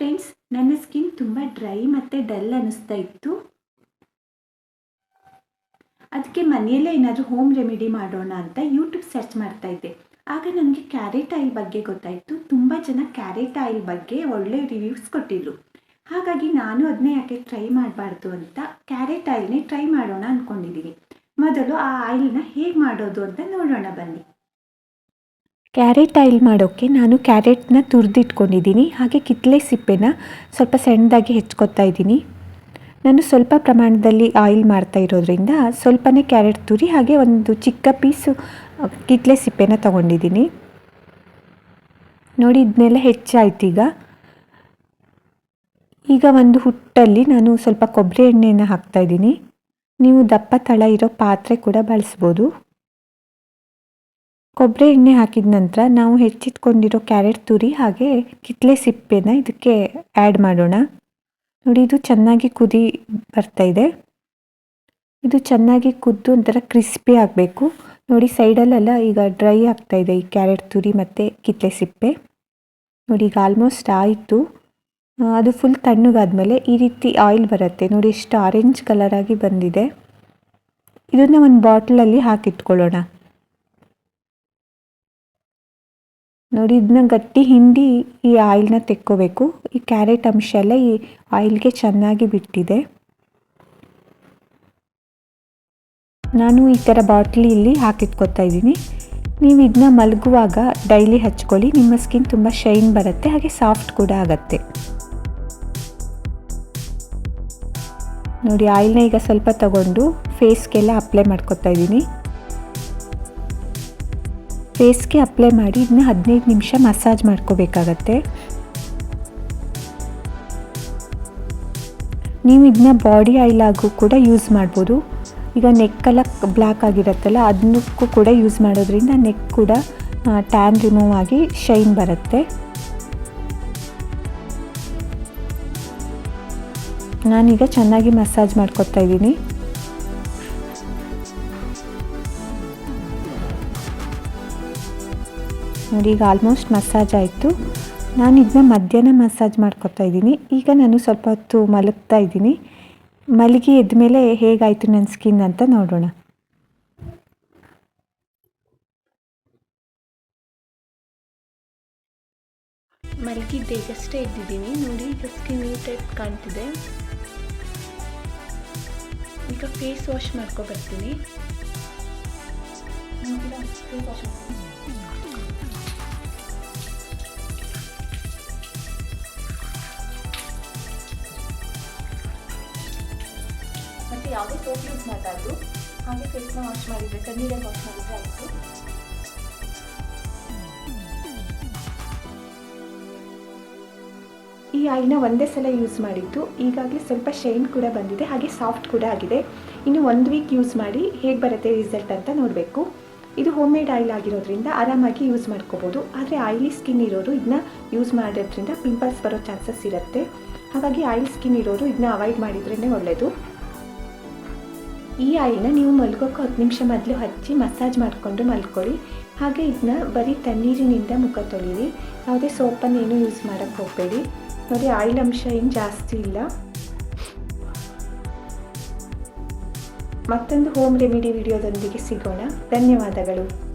Friends ನನ್ನ skin ತುಂಬ dry ಮತ್ತು ಡಲ್ ಅನ್ನಿಸ್ತಾ ಇತ್ತು. ಅದಕ್ಕೆ ಮನೆಯಲ್ಲೇ ಏನಾದರೂ ಹೋಮ್ ರೆಮಿಡಿ ಮಾಡೋಣ ಅಂತ ಯೂಟ್ಯೂಬ್ ಸರ್ಚ್ ಮಾಡ್ತಾ ಇದ್ದೆ. ಆಗ ನನಗೆ ಕ್ಯಾರೆಟ್ ಆಯಿಲ್ ಬಗ್ಗೆ ಗೊತ್ತಾಯಿತು. ತುಂಬ ಜನ ಕ್ಯಾರೆಟ್ ಆಯಿಲ್ ಬಗ್ಗೆ ಒಳ್ಳೆ ರಿವ್ಯೂಸ್ ಕೊಟ್ಟಿದ್ರು. ಹಾಗಾಗಿ ನಾನು ಅದನ್ನೇ ಯಾಕೆ ಟ್ರೈ ಮಾಡಬಾರ್ದು ಅಂತ ಕ್ಯಾರೆಟ್ ಆಯಿಲ್ನೇ ಟ್ರೈ ಮಾಡೋಣ ಅಂದ್ಕೊಂಡಿದ್ದೀನಿ ಮೊದಲು ಆ ಆಯಿಲ್ನ ಹೇಗೆ ಮಾಡೋದು ಅಂತ ನೋಡೋಣ ಬನ್ನಿ. ಕ್ಯಾರೆಟ್ ಆಯಿಲ್ ಮಾಡೋಕ್ಕೆ ನಾನು ಕ್ಯಾರೆಟ್ನ ತುರಿದಿಟ್ಕೊಂಡಿದ್ದೀನಿ, ಹಾಗೆ ಕಿತ್ತಲೆ ಸಿಪ್ಪೆನ ಸ್ವಲ್ಪ ಸಣ್ಣದಾಗಿ ಹೆಚ್ಕೊತಾ ಇದ್ದೀನಿ. ನಾನು ಸ್ವಲ್ಪ ಪ್ರಮಾಣದಲ್ಲಿ ಆಯಿಲ್ ಮಾಡ್ತಾ ಇರೋದ್ರಿಂದ ಸ್ವಲ್ಪನೇ ಕ್ಯಾರೆಟ್ ತುರಿ, ಹಾಗೆ ಒಂದು ಚಿಕ್ಕ ಪೀಸು ಕಿತ್ತಲೆ ಸಿಪ್ಪೆನ ತೊಗೊಂಡಿದ್ದೀನಿ. ನೋಡಿ, ಇದನ್ನೆಲ್ಲ ಹೆಚ್ಚಾಯ್ತು ಈಗ. ಈಗ ಒಂದು ಹುಟ್ಟಲ್ಲಿ ನಾನು ಸ್ವಲ್ಪ ಕೊಬ್ಬರಿ ಎಣ್ಣೆಯನ್ನು ಹಾಕ್ತಾ ಇದ್ದೀನಿ. ನೀವು ದಪ್ಪ ತಳ ಇರೋ ಪಾತ್ರೆ ಕೂಡ ಬಳಸ್ಬೋದು. ಕೊಬ್ಬರಿ ಎಣ್ಣೆ ಹಾಕಿದ ನಂತರ ನಾವು ಹೆಚ್ಚಿಟ್ಕೊಂಡಿರೋ ಕ್ಯಾರೆಟ್ ತುರಿ ಹಾಗೆ ಕಿತ್ತಲೆ ಸಿಪ್ಪೆನ ಇದಕ್ಕೆ ಆ್ಯಡ್ ಮಾಡೋಣ. ನೋಡಿ, ಇದು ಚೆನ್ನಾಗಿ ಕುದಿ ಬರ್ತಾ ಇದೆ. ಇದು ಚೆನ್ನಾಗಿ ಕುದ್ದು ಒಂಥರ ಕ್ರಿಸ್ಪಿ ಆಗಬೇಕು. ನೋಡಿ, ಸೈಡಲ್ಲೆಲ್ಲ ಈಗ ಡ್ರೈ ಆಗ್ತಾ ಇದೆ ಈ ಕ್ಯಾರೆಟ್ ತುರಿ ಮತ್ತು ಕಿತ್ತಲೆ ಸಿಪ್ಪೆ. ನೋಡಿ, ಈಗ ಆಲ್ಮೋಸ್ಟ್ ಆಯಿತು. ಅದು ಫುಲ್ ತಣ್ಣಗಾದಮೇಲೆ ಈ ರೀತಿ ಆಯಿಲ್ ಬರುತ್ತೆ. ನೋಡಿ, ಎಷ್ಟು ಆರೆಂಜ್ ಕಲರಾಗಿ ಬಂದಿದೆ. ಇದನ್ನು ಒಂದು ಬಾಟ್ಲಲ್ಲಿ ಹಾಕಿಟ್ಕೊಳ್ಳೋಣ. ನೋಡಿ ಇದನ್ನ ಗಟ್ಟಿ ಹಿಂಡಿ ಈ ಆಯಿಲ್ನ ತೆಕ್ಕೋಬೇಕು. ಈ ಕ್ಯಾರೆಟ್ ಅಂಶ ಎಲ್ಲ ಈ ಆಯಿಲ್ಗೆ ಚೆನ್ನಾಗಿ ಬಿಟ್ಟಿದೆ. ನಾನು ಈ ಥರ ಬಾಟ್ಲಿಯಲ್ಲಿ ಹಾಕಿಟ್ಕೊತಾ ಇದ್ದೀನಿ. ನೀವು ಇದನ್ನ ಮಲಗುವಾಗ ಡೈಲಿ ಹಚ್ಕೊಳ್ಳಿ. ನಿಮ್ಮ ಸ್ಕಿನ್ ತುಂಬ ಶೈನ್ ಬರುತ್ತೆ, ಹಾಗೆ ಸಾಫ್ಟ್ ಕೂಡ ಆಗುತ್ತೆ. ನೋಡಿ, ಆಯಿಲ್ನ ಈಗ ಸ್ವಲ್ಪ ತಗೊಂಡು ಫೇಸ್ಗೆಲ್ಲ ಅಪ್ಲೈ ಮಾಡ್ಕೊತಾ ಇದ್ದೀನಿ. ಫೇಸ್ಗೆ ಅಪ್ಲೈ ಮಾಡಿ ಇದನ್ನ ಹದಿನೈದು ನಿಮಿಷ ಮಸಾಜ್ ಮಾಡ್ಕೋಬೇಕಾಗತ್ತೆ. ನೀವು ಇದನ್ನ ಬಾಡಿ ಆಯಿಲ್ ಆಗೂ ಕೂಡ ಯೂಸ್ ಮಾಡ್ಬೋದು. ಈಗ ನೆಕ್ಕೆಲ್ಲ ಬ್ಲ್ಯಾಕ್ ಆಗಿರುತ್ತಲ್ಲ ಅದನ್ನಕ್ಕೂ ಕೂಡ ಯೂಸ್ ಮಾಡೋದ್ರಿಂದ ನೆಕ್ ಕೂಡ ಟ್ಯಾನ್ ರಿಮೂವ್ ಆಗಿ ಶೈನ್ ಬರುತ್ತೆ. ನಾನೀಗ ಚೆನ್ನಾಗಿ ಮಸಾಜ್ ಮಾಡ್ಕೊತಾ ಇದ್ದೀನಿ. ನೋಡಿ, ಈಗ ಆಲ್ಮೋಸ್ಟ್ ಮಸಾಜ್ ಆಯಿತು. ನಾನು ಇದನ್ನ ಮಧ್ಯಾಹ್ನ ಮಸಾಜ್ ಮಾಡ್ಕೊತಾ ಇದ್ದೀನಿ. ಈಗ ನಾನು ಸ್ವಲ್ಪ ಹೊತ್ತು ಮಲಗ್ತಾ ಇದ್ದೀನಿ. ಮಲಗಿ ಎದ್ಮೇಲೆ ಹೇಗಾಯಿತು ನನ್ನ ಸ್ಕಿನ್ ಅಂತ ನೋಡೋಣ. ಮಲಗಿದ್ದೆ ಈಗಷ್ಟೇ ಎದ್ದಿದ್ದೀನಿ ನೋಡಿ, ಈಗ ಸ್ಕಿನ್ ಟೈಪ್ ಕಾಣ್ತಿದೆ. ಈಗ ಫೇಸ್ ವಾಶ್ ಮಾಡ್ಕೊ ಯಾವುದೇ ಸೋಪ್ ಯೂಸ್ ಮಾಡಬಾರ್ದು ಹಾಗೆ ಫೇಸ್ನ ವಾಶ್ ಮಾಡಿದರೆ ಕಣ್ಣೀರಲ್ಲಿ ವಾಶ್ ಮಾಡಿದರೆ ಆಯಿತು. ಈ ಆಯಿಲ್ನ ಒಂದೇ ಸಲ ಯೂಸ್ ಮಾಡಿದ್ದು. ಈಗಾಗಲೇ ಸ್ವಲ್ಪ ಶೈನ್ ಕೂಡ ಬಂದಿದೆ, ಹಾಗೆ ಸಾಫ್ಟ್ ಕೂಡ ಆಗಿದೆ. ಇನ್ನು ಒಂದು ವೀಕ್ ಯೂಸ್ ಮಾಡಿ ಹೇಗೆ ಬರುತ್ತೆ ರಿಸಲ್ಟ್ ಅಂತ ನೋಡಬೇಕು. ಇದು ಹೋಮ್ ಮೇಡ್ ಆಯಿಲ್ ಆಗಿರೋದ್ರಿಂದ ಆರಾಮಾಗಿ ಯೂಸ್ ಮಾಡ್ಕೋಬೋದು. ಆದರೆ ಆಯಿಲಿ ಸ್ಕಿನ್ ಇರೋರು ಇದನ್ನ ಯೂಸ್ ಮಾಡೋದ್ರಿಂದ ಪಿಂಪಲ್ಸ್ ಬರೋ ಚಾನ್ಸಸ್ ಇರುತ್ತೆ. ಹಾಗಾಗಿ ಆಯಿಲ್ ಸ್ಕಿನ್ ಇರೋರು ಇದನ್ನ ಅವಾಯ್ಡ್ ಮಾಡಿದ್ರೇ ಒಳ್ಳೆಯದು ಈ ಆಯಿಲ್ನ ನೀವು ಮಲ್ಗೋಕೆ ಹತ್ತು ನಿಮಿಷ ಮೊದಲು ಹಚ್ಚಿ ಮಸಾಜ್ ಮಾಡಿಕೊಂಡು ಮಲ್ಕೊಳ್ಳಿ. ಹಾಗೆ ಇದನ್ನ ಬರೀ ತಣ್ಣೀರಿನಿಂದ ಮುಖ ತೊಳೀರಿ. ಯಾವುದೇ ಸೋಪನ್ನು ಏನೂ ಯೂಸ್ ಮಾಡೋಕ್ಕೆ ಹೋಗಬೇಡಿ. ನೋಡಿ, ಆಯಿಲ್ ಅಂಶ ಏನು ಜಾಸ್ತಿ ಇಲ್ಲ. ಮತ್ತೊಂದು ಹೋಮ್ ರೆಮಿಡಿ ವಿಡಿಯೋದೊಂದಿಗೆ ಸಿಗೋಣ. ಧನ್ಯವಾದಗಳು.